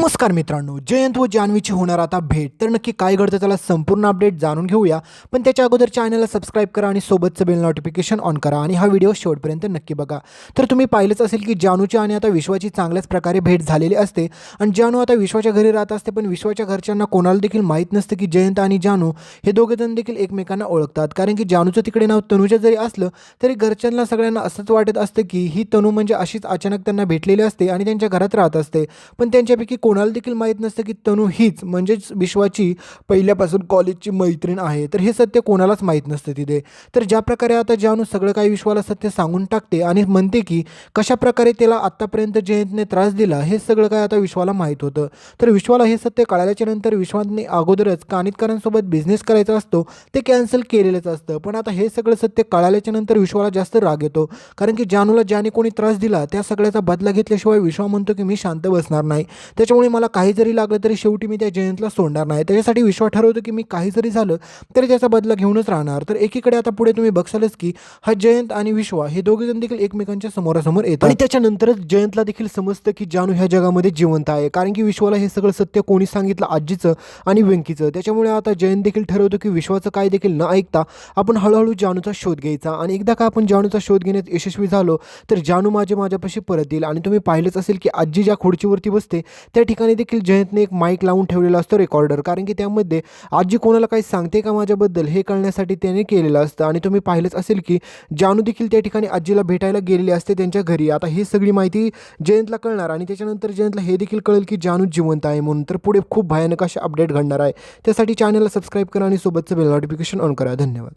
नमस्कार मित्रांनो जयंत व जान्हवीची होणार आता भेट. तर नक्की काय घडतं त्याला संपूर्ण अपडेट जाणून घेऊया. पण त्याच्या अगोदर चॅनलला सबस्क्राईब करा आणि सोबतचं बेल नोटिफिकेशन ऑन करा आणि हा व्हिडिओ शेवटपर्यंत नक्की बघा. तर तुम्ही पाहिलंच असेल की जानूची आणि आता विश्वाची चांगल्याच प्रकारे भेट झालेली असते. आणि जानू आता विश्वाच्या घरी राहत असते पण विश्वाच्या घरच्यांना कोणाला देखील माहीत नसतं की जयंत आणि जानू हे दोघे जण देखील एकमेकांना ओळखतात. कारण की जानूचं तिकडे नाव तनुजा जरी असलं तरी घरच्यांना सगळ्यांना असंच वाटत असतं की ही तनू म्हणजे अशीच अचानक त्यांना भेटलेली असते आणि त्यांच्या घरात राहत असते. पण त्यांच्यापैकी कोणाला देखील माहीत नसतं की तनू हीच म्हणजेच विश्वाची पहिल्यापासून कॉलेजची मैत्रीण आहे. तर हे सत्य कोणालाच माहीत नसतं तिथे. तर ज्या प्रकारे आता जानू सगळं काही विश्वाला सत्य सांगून टाकते आणि म्हणते की कशा प्रकारे त्याला आत्तापर्यंत जयंतने त्रास दिला हे सगळं काय आता विश्वाला माहीत होतं. तर विश्वाला हे सत्य कळाल्याच्या नंतर विश्वाने अगोदरच कानितकरांसोबत बिझनेस करायचा असतो ते कॅन्सल केलेलंच असतं. पण आता हे सगळं सत्य कळाल्याच्या नंतर विश्वाला जास्त राग येतो. कारण की जानूला ज्याने कोणी त्रास दिला त्या सगळ्याचा बदला घेतल्याशिवाय विश्वा म्हणतो की मी शांत बसणार नाही. त्याच्यामुळे मला काही जरी लागलं तरी शेवटी मी त्या जयंतला सोडणार नाही. त्याच्यासाठी विश्वा ठरवतो की मी काही जरी झालं तरी त्याचा बदला घेऊनच राहणार. तर एकीकडे आता पुढे तुम्ही बघसालच की हा जयंत आणि विश्वा हे दोघे जण देखील एकमेकांच्या समोरासमोर येतात. आणि त्याच्यानंतरच जयंतला देखील समजतं की जानू ह्या जगामध्ये जिवंत आहे. कारण की विश्वाला हे सगळं सत्य कोणी सांगितलं आजीचं आणि व्यंकीचं त्याच्यामुळे आता जयंत देखील ठरवतो की विश्वाचं काय देखील न ऐकता आपण हळूहळू जानूचा शोध घ्यायचा. आणि एकदा का आपण जानूचा शोध घेण्यात यशस्वी झालो तर जानू माझे माझ्यापाशी परत येईल. आणि तुम्ही पाहिलंच असेल की आजी ज्या खुर्चीवरती बसते त्या ठिकाणी देखील जयंतने एक माईक लावून ठेवलेला असतो रेकॉर्डर कारण की त्यामध्ये आजी कोणाला काही सांगते का माझ्याबद्दल हे कळण्यासाठी त्याने केलेलं असतं. आणि तुम्ही पाहिलंच असेल की जानू देखील त्या ठिकाणी आजीला भेटायला गेलेली असते त्यांच्या घरी. आता ही सगळी माहिती जयंतला कळणार आणि त्याच्यानंतर जयंतला हे देखील कळेल की जानू जिवंत आहे म्हणून. तर पुढे खूप भयानक असे अपडेट घडणार आहे. त्यासाठी चॅनलला सबस्क्राईब करा आणि सोबतचं बेल नोटिफिकेशन ऑन करा. धन्यवाद.